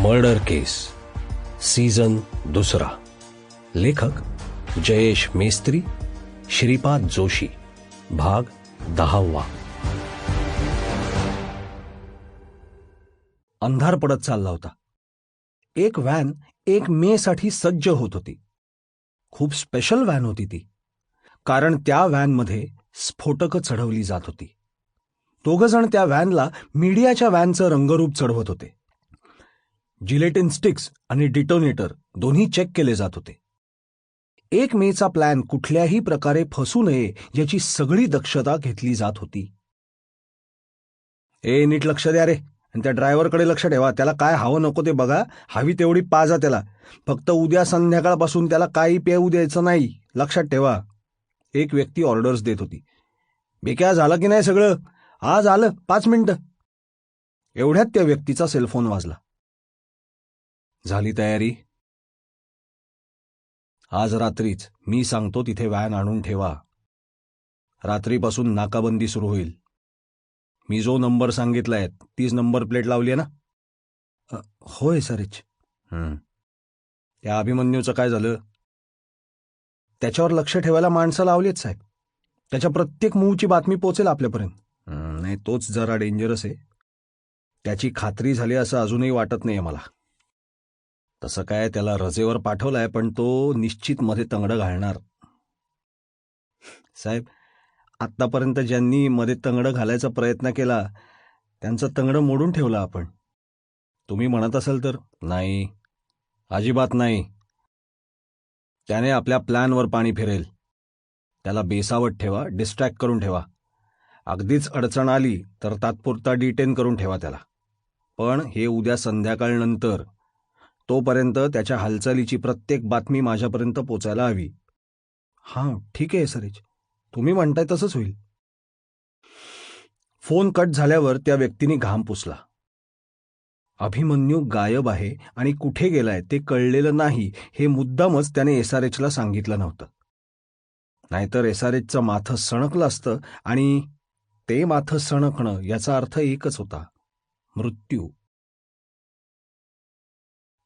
Murder केस season दुसरा. लेखक जयेश मेस्त्री श्रीपाद जोशी भाग दहावा. अंधार पडत चालला होता. एक व्हॅन एक मे साठी सज्ज होत होती. खूप स्पेशल व्हॅन होती ती. कारण त्या व्हॅनमध्ये स्फोटकं चढवली जात होती. दोघ जण त्या व्हॅनला मीडियाच्या व्हॅनचं रंगरूप चढवत होते. जिलेटिन स्टिक्स आणि डिटोनेटर दोन्ही चेक केले जात होते. एक मेचा प्लॅन कुठल्याही प्रकारे फसू नये याची सगळी दक्षता घेतली जात होती. ए नीट लक्ष द्या रे. आणि त्या ड्रायव्हरकडे लक्ष ठेवा. त्याला काय हवं नको ते बघा. हवी तेवढी पाजा त्याला. फक्त उद्या संध्याकाळपासून त्याला काही पेऊ द्यायचं नाही. लक्षात ठेवा. एक व्यक्ती ऑर्डर्स देत होती. बेक्या झालं की नाही सगळं? आज आलं. पाच मिनिटं. एवढ्यात त्या व्यक्तीचा सेलफोन वाजला. झाली तयारी? आज रात्रीच. मी सांगतो तिथे व्हॅन आणून ठेवा. रात्रीपासून नाकाबंदी सुरू होईल. मी जो नंबर सांगितलाय तीच नंबर प्लेट लावली आहे ना होय सरेच. त्या अभिमन्यूचं काय झालं? त्याच्यावर लक्ष ठेवायला माणसं लावलीत साहेब. त्याच्या प्रत्येक मूवची बातमी पोचेल आपल्यापर्यंत. नाही तोच जरा डेंजरस आहे. त्याची खात्री झाली असं अजूनही वाटत नाहीये मला. तसं काय त्याला रजेवर पाठवलाय पण तो निश्चित मध्ये तंगडं घालणार. साहेब आत्तापर्यंत ज्यांनी मध्ये तंगडं घालायचा प्रयत्न केला त्यांचं तंगडं मोडून ठेवलं आपण. तुम्ही म्हणत असाल तर नाही. अजिबात नाही. त्याने आपल्या प्लॅनवर पाणी फिरेल. त्याला बेसावत ठेवा डिस्ट्रॅक्ट करून ठेवा. अगदीच अडचण आली तर तात्पुरता डिटेन करून ठेवा त्याला. पण हे उद्या संध्याकाळनंतर तोपर्यंत त्याच्या हालचालीची प्रत्येक बातमी माझ्यापर्यंत पोचायला हवी. हां ठीक आहे सरेज. तुम्ही म्हणताय तसंच होईल. फोन कट झाल्यावर त्या व्यक्तीने घाम पुसला. अभिमन्यू गायब आहे आणि कुठे गेलाय ते कळलेलं नाही हे मुद्दामच त्याने एस आर एचला सांगितलं नव्हतं. नाहीतर एस आर एचचं माथं सणकलं असतं आणि ते माथं सणकणं याचा अर्थ एकच होता. मृत्यू.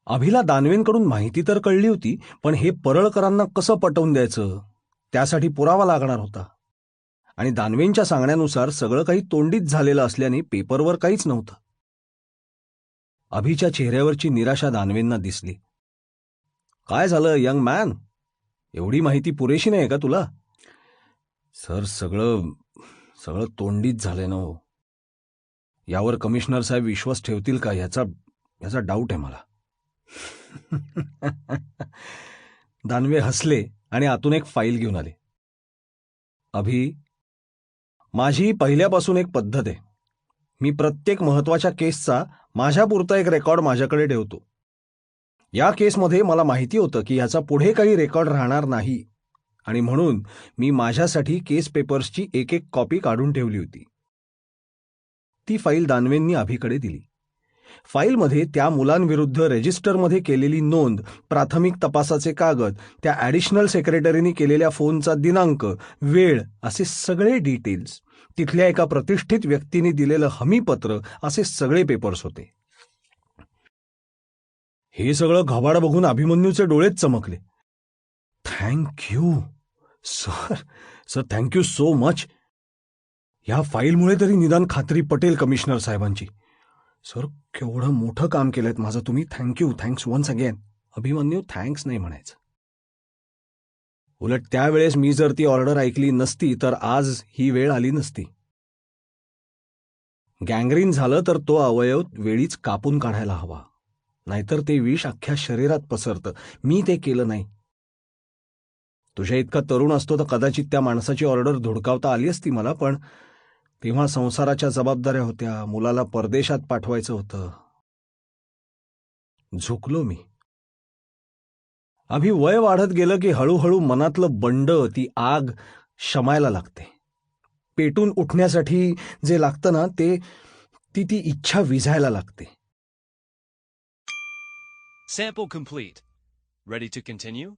अभिला दानवेंकडून माहिती तर कळली होती पण हे परळकरांना कसं पटवून द्यायचं? त्यासाठी पुरावा लागणार होता. आणि दानवेंच्या सांगण्यानुसार सगळं काही तोंडीत झालेलं असल्याने पेपरवर काहीच नव्हतं. अभिच्या चेहऱ्यावरची निराशा दानवेंना दिसली. काय झालं यंग मॅन? एवढी माहिती पुरेशी नाही का तुला? सर सगळं सगळं तोंडीत झालंय ना हो. यावर कमिशनर साहेब विश्वास ठेवतील का याचा याचा डाऊट आहे मला. दानवे हसले आणि आतून एक फाईल घेऊन आले. अभि माझी पहिल्यापासून एक पद्धत आहे. मी प्रत्येक महत्त्वाच्या केसचा माझ्यापुरता एक रेकॉर्ड माझ्याकडे ठेवतो. या केसमध्ये मला माहिती होतं की याचा पुढे काही रेकॉर्ड राहणार नाही आणि म्हणून मी माझ्यासाठी केस पेपर्सची एक एक कॉपी काढून ठेवली होती. ती फाईल दानवेंनी अभिकडे दिली. फाईलमध्ये त्या मुलांविरुद्ध रेजिस्टरमध्ये केलेली नोंद प्राथमिक तपासाचे कागद त्या ॲडिशनल सेक्रेटरीने केलेल्या फोनचा दिनांक वेळ असे सगळे डिटेल्स. तिथल्या एका प्रतिष्ठित व्यक्तीने दिलेलं हमीपत्र असे सगळे पेपर्स होते. हे सगळं घबाड बघून अभिमन्यूचे डोळेच चमकले. Thank you sir. Sir thank you so much. या फाईलमुळे तरी निदान खात्री पटेल कमिशनर साहेबांची. सर केवढं मोठं काम केलंय माझं. तुम्ही thank you thanks once again Abhimanyu thanks नाही म्हणायचं. उलट त्यावेळेस मी जर ती ऑर्डर ऐकली नसती तर आज ही वेळ आली नसती. गँग्रीन झालं तर तो अवयव वेळीच कापून काढायला हवा. नाहीतर ते विष अख्ख्या शरीरात पसरतं. मी ते केलं नाही. तुझ्या इतका तरुण असतो तर कदाचित त्या माणसाची ऑर्डर धुडकावता आली असती मला पण तेव्हा संसाराच्या जबाबदाऱ्या होत्या मुलाला परदेशात पाठवायचं होतं झुकलो मी आम्ही वय वाढत गेलं की हळूहळू मनातलं बंड ती आग शमायला लागते पेटून उठण्यासाठी जे लागतं ना ते ती ती इच्छा विझायला लागते Sample complete. Ready to continue?